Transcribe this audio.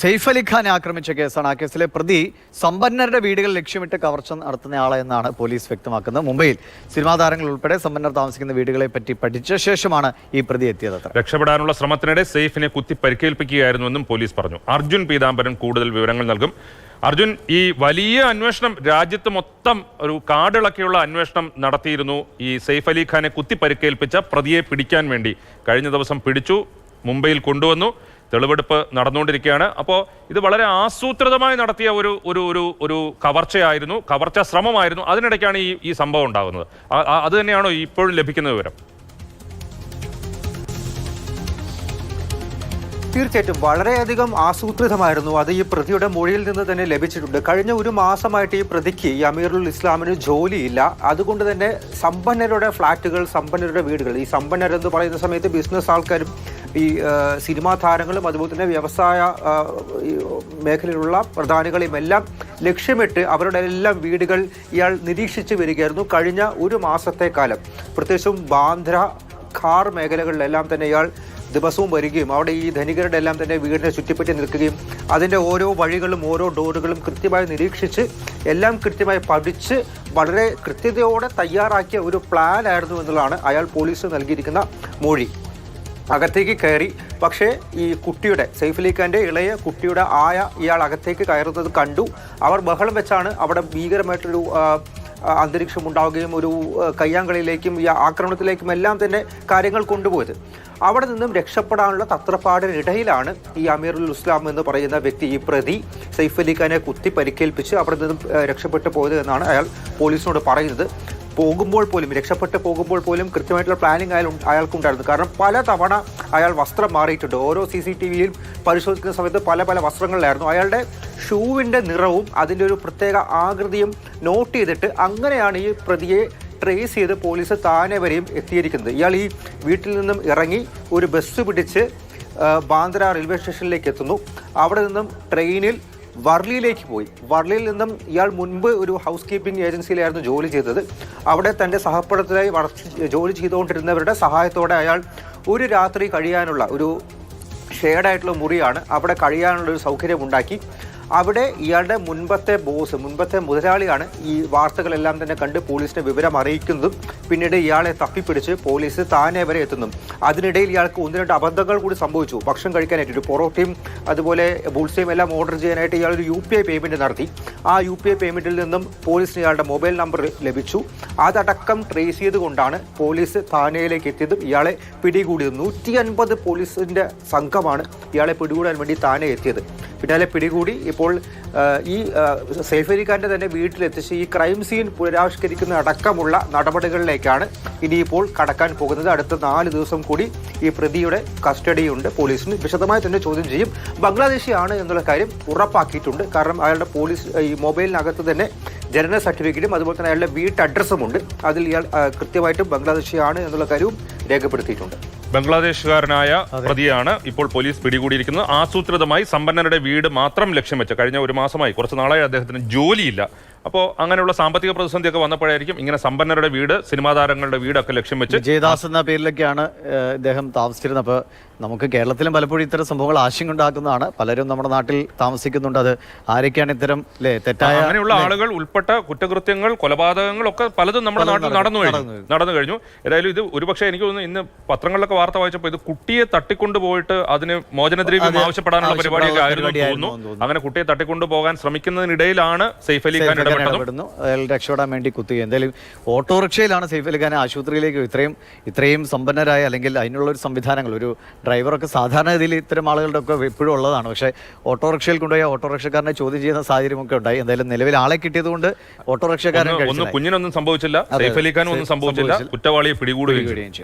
സെയ്ഫ് അലി ഖാനെ ആക്രമിച്ച കേസാണ്. ആ കേസിലെ പ്രതി സമ്പന്നരുടെ വീടുകൾ ലക്ഷ്യമിട്ട് കവർച്ച നടത്തുന്നയാളെന്നാണ് പോലീസ് വ്യക്തമാക്കുന്നത്. മുംബൈയിൽ സിനിമാ താരങ്ങൾ ഉൾപ്പെടെ സമ്പന്നർ താമസിക്കുന്ന വീടുകളെ പറ്റി പഠിച്ച ശേഷമാണ് ഈ പ്രതി എത്തിയത് രക്ഷപ്പെടാനുള്ള ശ്രമത്തിനിടെ സെയ്ഫിനെ കുത്തി പരിക്കേൽപ്പിക്കുകയായിരുന്നുവെന്നും പോലീസ് പറഞ്ഞു. അർജുൻ പീതാംബരൻ കൂടുതൽ വിവരങ്ങൾ നൽകും. അർജുൻ ഈ വലിയ അന്വേഷണം രാജ്യത്ത് മൊത്തം ഒരു കാടിളക്കിയുള്ള അന്വേഷണം നടത്തിയിരുന്നു. ഈ സെയ്ഫ് അലി ഖാനെ കുത്തി പരിക്കേൽപ്പിച്ച പ്രതിയെ പിടിക്കാൻ വേണ്ടി കഴിഞ്ഞ ദിവസം പിടിച്ചു മുംബൈയിൽ കൊണ്ടുവന്നു. തെളിവെടുപ്പ് നടന്നുകൊണ്ടിരിക്കുകയാണ്. അപ്പോൾ ഇത് വളരെ ആസൂത്രിതമായി നടത്തിയ ഒരു ഒരു ഒരു ഒരു കവർച്ചയായിരുന്നു കവർച്ച ശ്രമമായിരുന്നു. അതിനിടയ്ക്കാണ് ഈ ഈ സംഭവം ഉണ്ടാകുന്നത്. അത് തന്നെയാണോ ഇപ്പോഴും ലഭിക്കുന്ന വിവരം? തീർച്ചയായിട്ടും വളരെയധികം ആസൂത്രിതമായിരുന്നു അത് ഈ പ്രതിയുടെ മൊഴിയിൽ നിന്ന് തന്നെ ലഭിച്ചിട്ടുണ്ട്. കഴിഞ്ഞ ഒരു മാസമായിട്ട് ഈ പ്രതിക്ക് ഈ അമീറുൽ ഇസ്ലാമിന് ജോലിയില്ല. അതുകൊണ്ട് തന്നെ സമ്പന്നരുടെ ഫ്ലാറ്റുകൾ സമ്പന്നരുടെ വീടുകൾ ഈ സമ്പന്നരെന്ന് പറയുന്ന സമയത്ത് ബിസിനസ് ആൾക്കാരും ഈ സിനിമാ താരങ്ങളും അതുപോലെ തന്നെ വ്യവസായ മേഖലയിലുള്ള പ്രധാനികളെയും എല്ലാം ലക്ഷ്യമിട്ട് അവരുടെ എല്ലാം വീടുകൾ ഇയാൾ നിരീക്ഷിച്ച് വരികയായിരുന്നു കഴിഞ്ഞ ഒരു മാസത്തെ കാലം. പ്രത്യേകിച്ചും ബാന്ദ്ര ഖാർ മേഖലകളിലെല്ലാം തന്നെ ഇയാൾ ദിവസവും വരികയും അവിടെ ഈ ധനികരുടെ എല്ലാം തന്നെ വീടിനെ ചുറ്റിപ്പറ്റി നിൽക്കുകയും അതിന്റെ ഓരോ വഴികളും ഓരോ ഡോറുകളും കൃത്യമായി നിരീക്ഷിച്ച് എല്ലാം കൃത്യമായി പഠിച്ച് വളരെ കൃത്യതയോടെ തയ്യാറാക്കിയ ഒരു പ്ലാനായിരുന്നു എന്നുള്ളതാണ് അയാൾ പോലീസിന് നൽകിയിരിക്കുന്ന മൊഴി. അകത്തേക്ക് കയറി. പക്ഷേ ഈ കുട്ടിയുടെ സൈഫ് അലി ഖാന്റെ ഇളയ കുട്ടിയുടെ ആയ ഇയാൾ അകത്തേക്ക് കയറുന്നത് കണ്ടു. അവർ ബഹളം വെച്ചാണ് അവിടെ ഭീകരമായിട്ടൊരു അന്തരീക്ഷം ഉണ്ടാവുകയും ഒരു കയ്യാങ്കളിയിലേക്കും ഈ ആക്രമണത്തിലേക്കും എല്ലാം തന്നെ കാര്യങ്ങൾ കൊണ്ടുപോയത്. അവിടെ നിന്നും രക്ഷപ്പെടാനുള്ള തത്രപ്പാടിനിടയിലാണ് ഈ അമീറുൽ ഇസ്ലാം എന്ന് പറയുന്ന വ്യക്തി ഈ പ്രതി സൈഫ് അലി ഖാനെ കുത്തി പരിക്കേൽപ്പിച്ച് അവിടെ നിന്നും രക്ഷപ്പെട്ടു പോയത് എന്നാണ് അയാൾ പോലീസിനോട് പറയുന്നത്. പോകുമ്പോൾ പോലും രക്ഷപ്പെട്ട് പോകുമ്പോൾ പോലും കൃത്യമായിട്ടുള്ള പ്ലാനിങ് അയാൾ അയാൾക്കുണ്ടായിരുന്നു. കാരണം പല തവണ അയാൾ വസ്ത്രം മാറിയിട്ടുണ്ട്. ഓരോ സി സി ടി വിയിൽ പരിശോധിക്കുന്ന സമയത്ത് പല പല വസ്ത്രങ്ങളിലായിരുന്നു. അയാളുടെ ഷൂവിന്റെ നിറവും അതിന്റെ ഒരു പ്രത്യേക ആകൃതിയും നോട്ട് ചെയ്തിട്ട് അങ്ങനെയാണ് ഈ പ്രതിയെ ട്രേസ് ചെയ്ത് പോലീസ് താനെ വരെയും എത്തിയിരിക്കുന്നത്. ഇയാൾ ഈ വീട്ടിൽ നിന്നും ഇറങ്ങി ഒരു ബസ് പിടിച്ച് ബാന്ദ്ര റെയിൽവേ സ്റ്റേഷനിലേക്ക് എത്തുന്നു. അവിടെ നിന്നും ട്രെയിനിൽ വർലിയിലേക്ക് പോയി. വർളിയിൽ നിന്നും ഇയാൾ മുൻപ് ഒരു ഹൗസ് കീപ്പിംഗ് ഏജൻസിയിലായിരുന്നു ജോലി ചെയ്തത്. അവിടെ തന്റെ സഹപ്രവർത്തകരായി വളർച്ച ജോലി ചെയ്തുകൊണ്ടിരുന്നവരുടെ സഹായത്തോടെ അയാൾ ഒരു രാത്രി കഴിയാനുള്ള ഒരു ഷെയർഡായിട്ടുള്ള മുറിയാണ് അവിടെ കഴിയാനുള്ള ഒരു സൗകര്യം ഉണ്ടാക്കി അവിടെ ഇയാളുടെ മുൻപത്തെ ബോസ് മുൻപത്തെ മുതലാളിയാണ് ഈ വാർത്തകളെല്ലാം തന്നെ കണ്ട് പോലീസിനെ വിവരം അറിയിക്കുന്നതും പിന്നീട് ഇയാളെ തപ്പിപ്പിടിച്ച് പോലീസ് താനെ വരെ എത്തുന്നു. അതിനിടയിൽ ഇയാൾക്ക് ഒന്ന് രണ്ട് അബദ്ധങ്ങൾ കൂടി സംഭവിച്ചു. ഭക്ഷണം കഴിക്കാനായിട്ട് ഒരു പൊറോട്ടയും അതുപോലെ ബുൾസയും എല്ലാം ഓർഡർ ചെയ്യാനായിട്ട് ഇയാൾ ഒരു യു പി ഐ പേയ്മെന്റ് നടത്തി. ആ യു പി ഐ പേയ്മെന്റിൽ നിന്നും പോലീസിന് ഇയാളുടെ മൊബൈൽ നമ്പർ ലഭിച്ചു. അതടക്കം ട്രേസ് ചെയ്തുകൊണ്ടാണ് പോലീസ് താനയിലേക്ക് എത്തിയതും ഇയാളെ പിടികൂടിയത്. നൂറ്റി അൻപത് പോലീസിന്റെ സംഘമാണ് ഇയാളെ പിടികൂടാൻ വേണ്ടി താനെ എത്തിയത്. പിന്നാലെ പിടികൂടി ഇപ്പോൾ ഈ സൈഫ് അലി ഖാന്റെ തന്നെ വീട്ടിലെത്തിച്ച് ഈ ക്രൈം സീൻ പുനരാവിഷ്കരിക്കുന്ന അടക്കമുള്ള നടപടികളിലേക്കാണ് ഇനിയിപ്പോൾ കടക്കാൻ പോകുന്നത്. അടുത്ത നാല് ദിവസം കൂടി ഈ പ്രതിയുടെ കസ്റ്റഡിയുണ്ട്. പോലീസിന് വിശദമായി തന്നെ ചോദ്യം ചെയ്യും. ബംഗ്ലാദേശിയാണ് എന്നുള്ള കാര്യം ഉറപ്പാക്കിയിട്ടുണ്ട്. കാരണം അയാളുടെ പോലീസ് ഈ മൊബൈലിനകത്ത് തന്നെ ജനന സർട്ടിഫിക്കറ്റും അതുപോലെ തന്നെ അയാളുടെ വീട്ട് അഡ്രസ്സും ഉണ്ട്. അതിൽ ഇയാൾ കൃത്യമായിട്ടും ബംഗ്ലാദേശിയാണ് എന്നുള്ള കാര്യവും രേഖപ്പെടുത്തിയിട്ടുണ്ട്. ബംഗ്ലാദേശുകാരനായ പ്രതിയാണ് ഇപ്പോൾ പോലീസ് പിടികൂടിയിരിക്കുന്നത്. ആസൂത്രിതമായി സമ്പന്നരുടെ വീട് മാത്രം ലക്ഷ്യം വെച്ച് കഴിഞ്ഞ ഒരു മാസമായി കുറച്ച് നാളായി അദ്ദേഹത്തിന് ജോലിയില്ല. അപ്പോൾ അങ്ങനെയുള്ള സാമ്പത്തിക പ്രതിസന്ധിയൊക്കെ വന്നപ്പോഴായിരിക്കും ഇങ്ങനെ സമ്പന്നരുടെ വീട് സിനിമാ താരങ്ങളുടെ വീടൊക്കെ ലക്ഷ്യം വെച്ച് വിജയദാസ് എന്ന പേരിലൊക്കെയാണ് ഇദ്ദേഹം താമസിച്ചിരുന്നത്. അപ്പോൾ നമുക്ക് കേരളത്തിലും പലപ്പോഴും ഇത്തരം സംഭവങ്ങൾ ആശങ്ക ഉണ്ടാക്കുന്നതാണ് പലരും നമ്മുടെ നാട്ടിൽ താമസിക്കുന്നുണ്ട്. അത് ആരൊക്കെയാണ് ഇത്തരം അല്ലേ തെറ്റായ അങ്ങനെയുള്ള ആളുകൾ ഉൾപ്പെട്ട കുറ്റകൃത്യങ്ങൾ കൊലപാതകങ്ങൾ ഒക്കെ പലതും നമ്മുടെ നാട്ടിൽ നടന്നു കഴിഞ്ഞു. നടന്നു കഴിഞ്ഞു. ഏതായാലും ഇത് ഒരുപക്ഷെ എനിക്ക് തോന്നുന്നു ഇന്ന് പത്രങ്ങളിലൊക്കെ വാർത്ത വായിച്ചപ്പോൾ ഇത് കുട്ടിയെ തട്ടിക്കൊണ്ടു പോയിട്ട് അതിന് മോചനദ്രവ്യം ആവശ്യപ്പെടാനുള്ള പരിപാടിയൊക്കെ ആയിരുന്നു തോന്നുന്നു. അങ്ങനെ കുട്ടിയെ തട്ടിക്കൊണ്ടു പോകാൻ ശ്രമിക്കുന്നതിനിടയിലാണ് സെയ്ഫ് അലി ഖാൻ ഇടപെടുന്നു അയാൾ രക്ഷപ്പെടാൻ വേണ്ടി കുത്തുക എന്തായാലും ഓട്ടോറിക്ഷയിലാണ് സൈഫ് അലി ഖാൻ ആശുപത്രിയിലേക്ക് ഇത്രയും ഇത്രയും സമ്പന്നരായ അല്ലെങ്കിൽ അതിനുള്ള ഒരു സംവിധാനങ്ങൾ ഒരു ഡ്രൈവറൊക്കെ സാധാരണഗതിയിൽ ഇത്തരം ആളുകളുടെ ഒക്കെ എപ്പോഴും ഉള്ളതാണ്. പക്ഷേ ഓട്ടോറിക്ഷയിൽ കൊണ്ടുപോയി ഓട്ടോറിക്ഷക്കാരനെ ചോദ്യം ചെയ്യുന്ന സാഹചര്യമൊക്കെ ഉണ്ടായി. എന്തായാലും നിലവിൽ ആളെ കിട്ടിയതുകൊണ്ട് ഓട്ടോറിക്ഷക്കാരൻ ഒന്ന് ഒന്ന് കുഞ്ഞിനൊന്നും സംഭവിച്ചില്ല. സൈഫ് അലി ഖാൻ ഒന്നും സംഭവിച്ചില്ല. കുറ്റവാളിയെ പിടികൂടുകയും ചെയ്തു.